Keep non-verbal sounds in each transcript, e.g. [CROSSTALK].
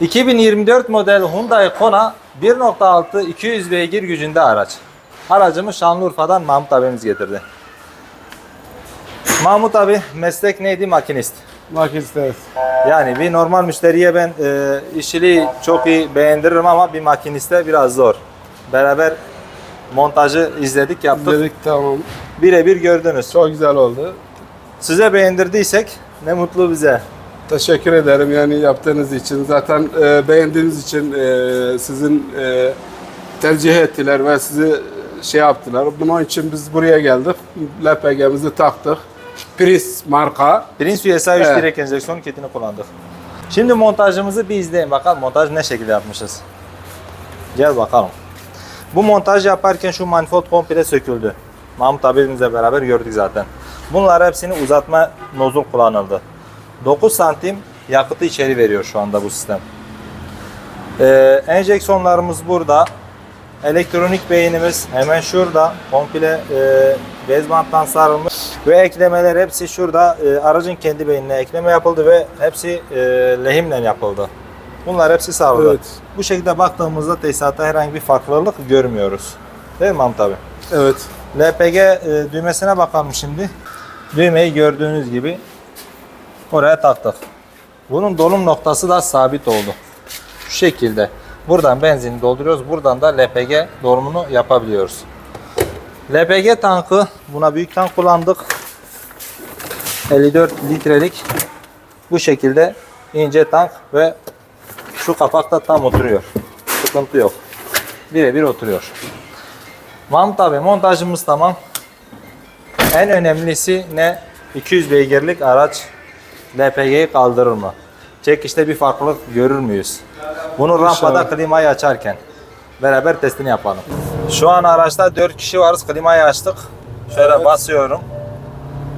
2024 model Hyundai Kona 1.6 200 beygir gücünde araç. Aracımı Şanlıurfa'dan Mahmut abimiz getirdi. Mahmut abi meslek neydi? Makinist. Makinist. Yani bir normal müşteriye ben e, işçiliği çok iyi beğendiririm ama bir makiniste biraz zor. Beraber montajı izledik yaptık. Dedik tamam. Birebir gördünüz. Çok güzel oldu. Size beğendirdiysek ne mutlu bize. Teşekkür ederim yani yaptığınız için. Zaten e, beğendiğiniz için e, sizin e, tercih ettiler ve sizi şey yaptılar. Bunun için biz buraya geldik. LPG'mizi taktık. Pris marka. Prince USA 3 Evet. direkt enjeksiyon kitini kullandık. Şimdi montajımızı bir izleyin bakalım montaj ne şekilde yapmışız. Gel bakalım. Bu montaj yaparken şu manifold komple söküldü. Mahmut abimizle beraber gördük zaten. Bunlar hepsini uzatma nozul kullanıldı. 9 santim yakıtı içeri veriyor şu anda bu sistem. Ee, enjeksiyonlarımız burada. Elektronik beynimiz hemen şurada. Komple e, bez banttan sarılmış. Ve eklemeler hepsi şurada. E, aracın kendi beynine ekleme yapıldı ve hepsi e, lehimle yapıldı. Bunlar hepsi sarıldı. Evet. Bu şekilde baktığımızda tesisatta herhangi bir farklılık görmüyoruz. Değil mi Mahmut abi? Evet. LPG e, düğmesine bakalım şimdi. Düğmeyi gördüğünüz gibi oraya taktık. Bunun dolum noktası da sabit oldu. Şu şekilde. Buradan benzini dolduruyoruz. Buradan da LPG dolumunu yapabiliyoruz. LPG tankı buna büyük tank kullandık. 54 litrelik bu şekilde ince tank ve şu kapak da tam oturuyor. Sıkıntı yok. Birebir oturuyor. Mahmut abi montajımız tamam. En önemlisi ne? 200 beygirlik araç LPG'yi kaldırır mı? Çekişte bir farklılık görür müyüz? Bunu rampada klimayı açarken beraber testini yapalım. Şu an araçta 4 kişi varız. Klimayı açtık. Şöyle Evet. basıyorum.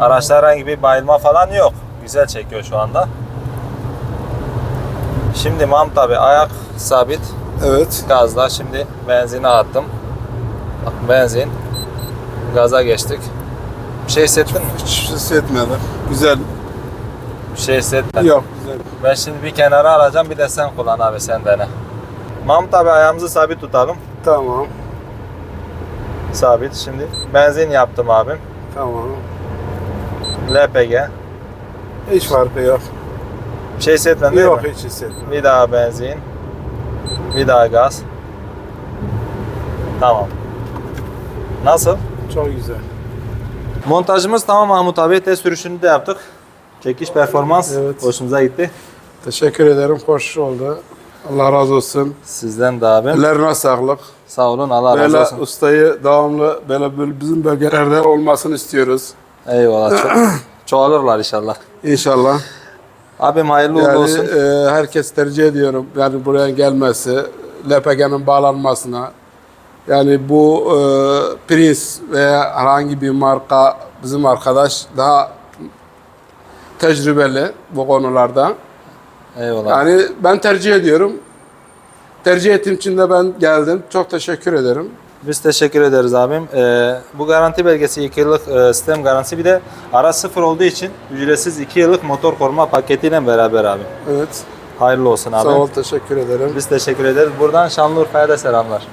Araçta herhangi bir bayılma falan yok. Güzel çekiyor şu anda. Şimdi Mahmut abi ayak sabit. Evet. Gazla şimdi benzini attım. Bak benzin. Gaza geçtik. Bir şey hissettin mi? Hiç hissetmedim. Güzel. Bir şey hissetmedim. Yok güzel. Ben şimdi bir kenara alacağım bir de sen kullan abi sen dene. Mahmut abi ayağımızı sabit tutalım. Tamam. Sabit. Şimdi benzin yaptım abim. Tamam. LPG. Hiç farkı yok. Bir şey hissetmedin değil Yok mi? hiç hissetmedim. Bir daha benzin. Bir daha gaz. Tamam. Nasıl? Çok güzel. Montajımız tamam Mahmut abi. Test sürüşünü de yaptık. Çekiş performans Evet. hoşumuza gitti. Teşekkür ederim. Hoş oldu. Allah razı olsun. Sizden de abim. Ellerine sağlık. Sağ olun Allah razı Böyle olsun. ustayı devamlı böyle böyle bizim bölgelerde olmasını istiyoruz. Eyvallah. Çok, [CLEARS THROAT] çoğalırlar inşallah. İnşallah. Abim hayırlı Yani olsun. e, herkes tercih ediyorum. Yani buraya gelmesi, LPG'nin bağlanmasına. Yani bu e, Prince veya herhangi bir marka bizim arkadaş daha tecrübeli bu konularda. Eyvallah. Yani ben tercih ediyorum. Tercih ettiğim için de ben geldim. Çok teşekkür ederim. Biz teşekkür ederiz abim. Ee, bu garanti belgesi 2 yıllık e, sistem garantisi bir de araç sıfır olduğu için ücretsiz 2 yıllık motor koruma paketiyle beraber abi. Evet. Hayırlı olsun abi. Sağ ol, teşekkür ederim. Biz teşekkür ederiz. Buradan Şanlıurfa'ya da selamlar.